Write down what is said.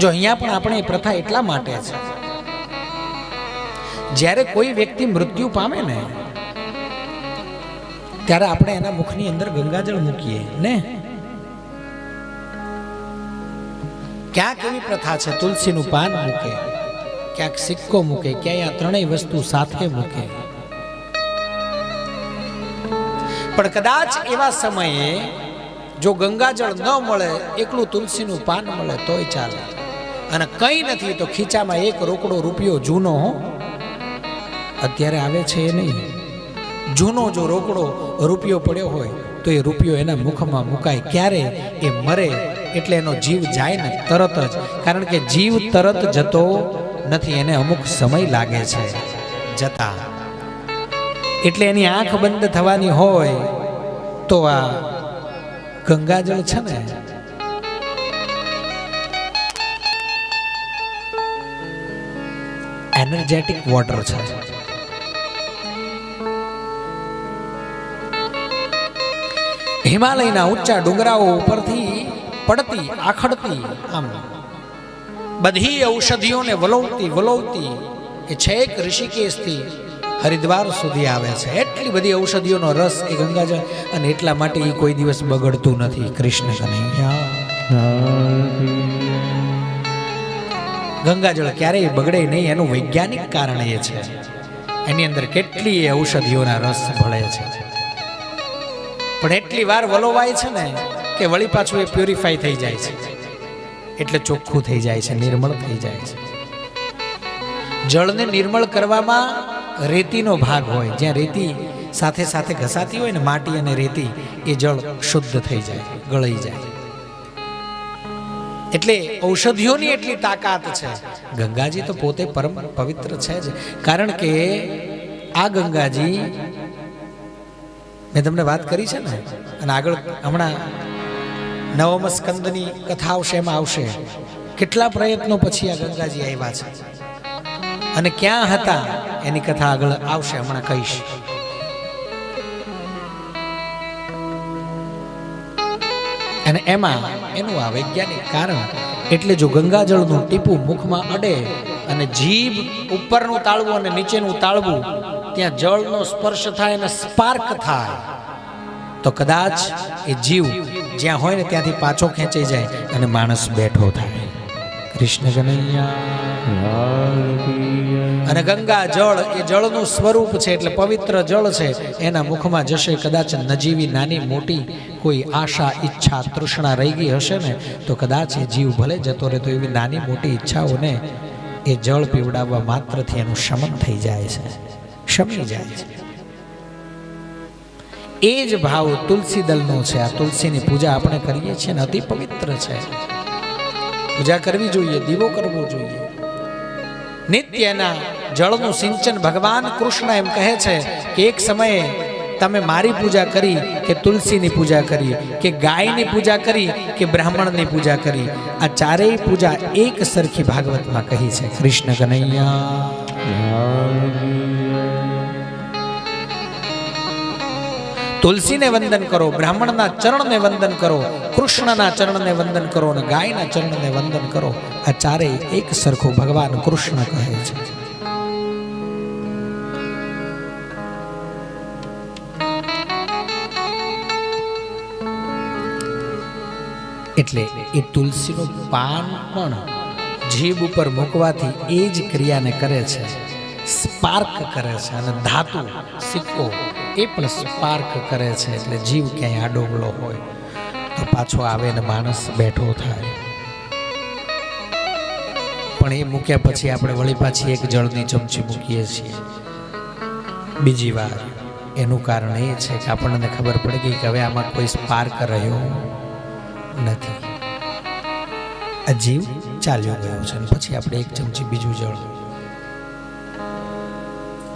જો અહીંયા પણ આપણે એ પ્રથા એટલા માટે છે. જ્યારે કોઈ વ્યક્તિ મૃત્યુ પામે ને, ત્યારે આપણે એના મુખની અંદર ગંગાજળ મૂકીએ, ને? ક્યાંક એવી પ્રથા છે, તુલસીનું પાન મૂકે, ક્યાંક સિક્કો મૂકે, ક્યાંય આ ત્રણેય વસ્તુ સાથે મૂકે. પણ કદાચ એવા સમયે જો ગંગાજળ ન મળે, એકલું તુલસીનું પાન મળે, તોય ચાલે. અને કંઈ નથી તો ખીચામાં એક રોકડો રૂપિયો જૂનો હો. અત્યારે આવે છે એ નહીં. જૂનો જો રોકડો રૂપિયો પડ્યો હોય તો એ રૂપિયો એના મુખમાં મુકાય. ક્યારે? એ મરે એટલે એનો જીવ જાય ને તરત જ. કારણ કે જીવ તરત જતો નથી, એને અમુક સમય લાગે છે. જતા. એટલે એની આંખ બંધ થવાની હોય તો આ ગંગાજળ છે ને એનર્જેટિક વોટર છે. હિમાલયના ઊંચા ડુંગરાઓ ઉપરથી પડતી, આખડતી આમ બધી ઔષધિઓને વલોવતી વલોવતી એ છેક ઋષિકેશથી હરિદ્વાર સુધી આવે છે. એટલી બધી ઔષધિઓનો રસ એ ગંગાજળ અને એટલા માટે એ કોઈ દિવસ બગડતું નથી. કૃષ્ણ કનૈયા. ગંગાજળ ક્યારેય બગડે નહીં, એનું વૈજ્ઞાનિક કારણ એ છે. એની અંદર કેટલી ઔષધિઓના રસ ભળે છે. પણ એટલી વાર વલોવાય છે ને કે વળી પાછું એ પ્યુરિફાય થઈ જાય છે. એટલે ચોખ્ખું થઈ જાય છે, નિર્મળ થઈ જાય છે. જળને નિર્મળ કરવામાં રેતીનો ભાગ હોય, જ્યાં રેતી સાથે સાથે ઘસાતી હોય ને માટી અને રેતી, એ જળ શુદ્ધ થઈ જાય ગળાઈ જાય. એટલે ઔષધિઓની એટલી તાકાત છે. ગંગાજી તો પોતે પરમ પવિત્ર છે જ. કારણ કે આ ગંગાજી મેં તમને વાત કરી છે ને, અને આગળ હમણાં નવમ સ્કંદની કથા આવશે, એમાં આવશે. કેટલા પ્રયત્નો પછી આ ગંગાજી આવ્યા છે? અને ક્યાં હતા? એની કથા આગળ આવશે, હમણાં કહીશ. અને એમાં એનું આ વૈજ્ઞાનિક કારણ એટલે જો ગંગાજળનું ટીપું મુખમાં અડે અને જીભ ઉપરનું તાળવું અને નીચેનું તાળવું, ત્યાં જળનો સ્પર્શ થાય અને સ્પાર્ક થાય, તો કદાચ એ જીવ જ્યાં હોય ને ત્યાંથી પાછો ખેંચાઈ જાય અને માણસ બેઠો થાય. કૃષ્ણ કનૈયા અને ગંગા જળ એ જળનું સ્વરૂપ છે એટલે પવિત્ર જળ છે. એના મુખમાં જશે કદાચ નજીવી નાની મોટી કોઈ આશા ઈચ્છા તૃષ્ણા રહી ગઈ હશે ને તો કદાચ એ જીવ ભલે જતો રહે તો એવી નાની મોટી ઈચ્છાઓને એ જળ પીવડાવવા માત્રથી એનું શમન થઈ જાય છે. શમી જાય છે. એ જ ભાવ તુલસી દલનો છે. આ તુલસીની પૂજા આપણે કરીએ છીએ ને અતિ પવિત્ર છે. પૂજા કરવી જોઈએ, દીવો કરવો જોઈએ. નિત્યના જળનું સિંચન ભગવાન કૃષ્ણ એમ કહે છે કે એક સમયે તમે મારી પૂજા કરી કે તુલસીની પૂજા કરી, કે ગાયની પૂજા કરી, કે બ્રાહ્મણની પૂજા કરી. આ ચારેય પૂજા એક સરખી ભાગવતમાં કહી છે. કૃષ્ણ કનૈયા. તુલસીને વંદન કરો, બ્રાહ્મણના ચરણને વંદન કરો, કૃષ્ણના ચરણને વંદન કરો અને ગાયના ચરણને વંદન કરો. આ ચારેય એક સરખું ભગવાન કૃષ્ણ કહે છે. એટલે એ તુલસીનું પાન પણ જીભ ઉપર મૂકવાથી એ જ ક્રિયાને કરે છે. સ્પાર્ક કરે છે અને ધાતુ, સિક્કો, એ પણ સ્પાર્ક કરે છે એટલે જીવ ક્યાંય આડોગળો હોય તો પાછો આવે ને માણસ બેઠો થાય. પણ એ મૂક્યા પછી આપણે વળી પાછી એક જળની ચમચી મૂકીએ છીએ. બીજી વાર. એનું કારણ એ છે કે આપણને ખબર પડી ગઈ કે હવે આમાં કોઈ સ્પાર્ક રહ્યો નથી. આ જીવ ચાલ્યો ગયો છે અને પછી આપણે એક ચમચી બીજું જળ